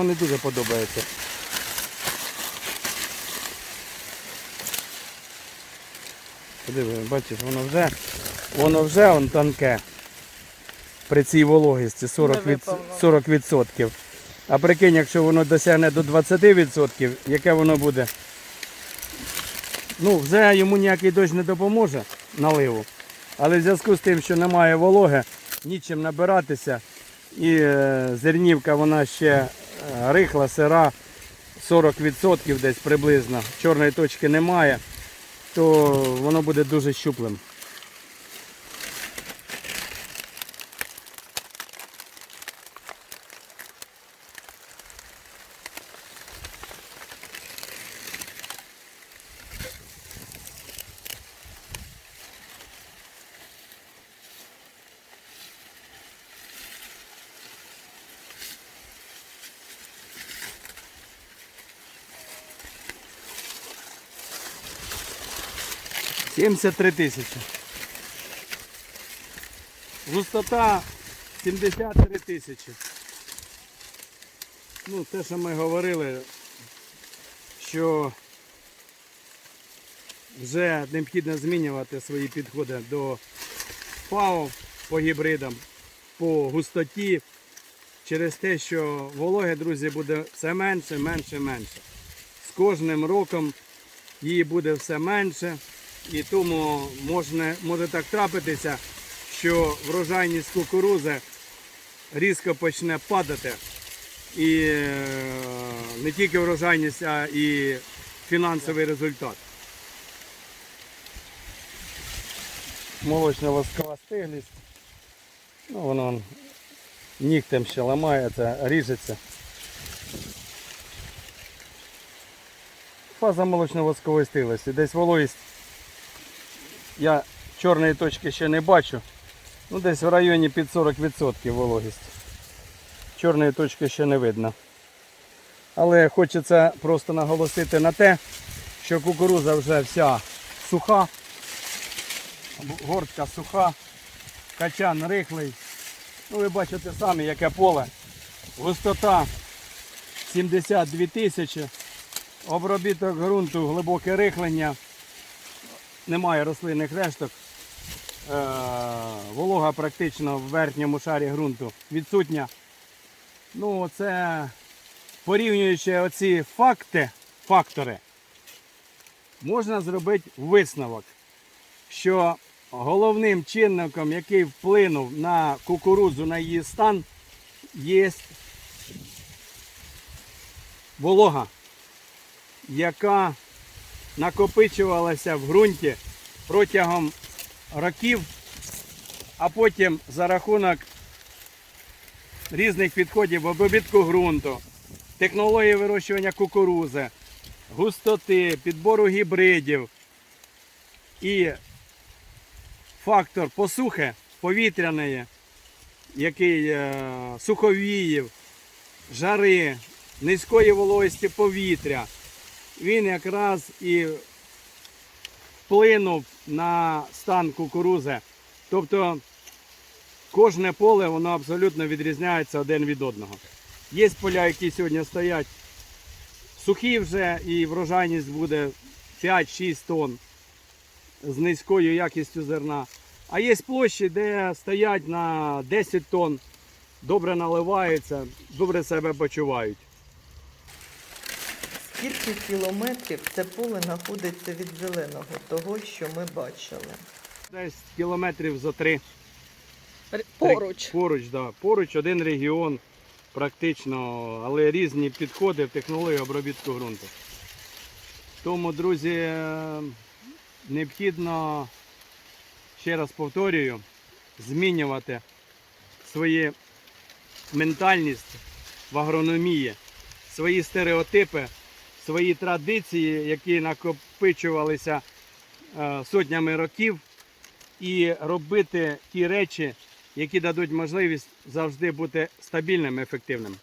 воно не дуже подобається. Подиви, бачиш, воно вже, воно вже он тонке. При цій вологості 40%. Від- 40%. А прикинь, якщо воно досягне до 20%, яке воно буде? Ну, вже йому ніякий дощ не допоможе наливу. Але в зв'язку з тим, що немає вологи, нічим набиратися. І е, зернівка вона ще рихла, сира, 40% десь приблизно. Чорної точки немає, то воно буде дуже щуплим. – 73 тисячі. Густота 73 тисячі. Ну, те, що ми говорили, що вже необхідно змінювати свої підходи до ФАО по гібридам, по густоті, через те, що вологи, друзі, буде все менше, менше, менше. З кожним роком її буде все менше, і тому можна, може так трапитися, що врожайність кукурузи різко почне падати. І е, не тільки врожайність, а і фінансовий результат. Молочна воскова стиглість. Ну, воно нігтем ще ламається, ріжеться. Фаза молочно-воскової стиглості. Десь вологість. Я чорної точки ще не бачу. Ну, десь в районі під 40% вологість. Чорної точки ще не видно. Але хочеться просто наголосити на те, що кукуруза вже вся суха, гортка суха, качан рихлий. Ну, ви бачите самі, яке поле. Густота 72 тисячі. Обробіток ґрунту, глибоке рихлення, немає рослинних решток. Е, волога практично в верхньому шарі ґрунту відсутня. Ну, це порівнюючи оці факти, фактори, можна зробити висновок, що головним чинником, який вплинув на кукурудзу, на її стан, є волога яка накопичувалася в ґрунті протягом років, а потім за рахунок різних підходів обробітку ґрунту, технології вирощування кукурузи, густоти, підбору гібридів і фактор посухи повітряної, який е, суховіїв, жари, низької вологості повітря він якраз і вплинув на стан кукурузи. Тобто кожне поле воно абсолютно відрізняється один від одного. Є поля, які сьогодні стоять сухі вже і врожайність буде 5-6 тонн з низькою якістю зерна. А є площі, де стоять на 10 тонн, добре наливаються, добре себе почувають. Скільки кілометрів це поле знаходиться від зеленого, того, що ми бачили? Десь кілометрів за три. Поруч. Поруч, да. Поруч один регіон практично, але різні підходи в технології обробітку ґрунту. Тому, друзі, е, необхідно, ще раз повторюю, змінювати свою ментальність в агрономії, свої стереотипи, свої традиції, які накопичувалися е, сотнями років, і робити ті речі, які дадуть можливість завжди бути стабільним, ефективним.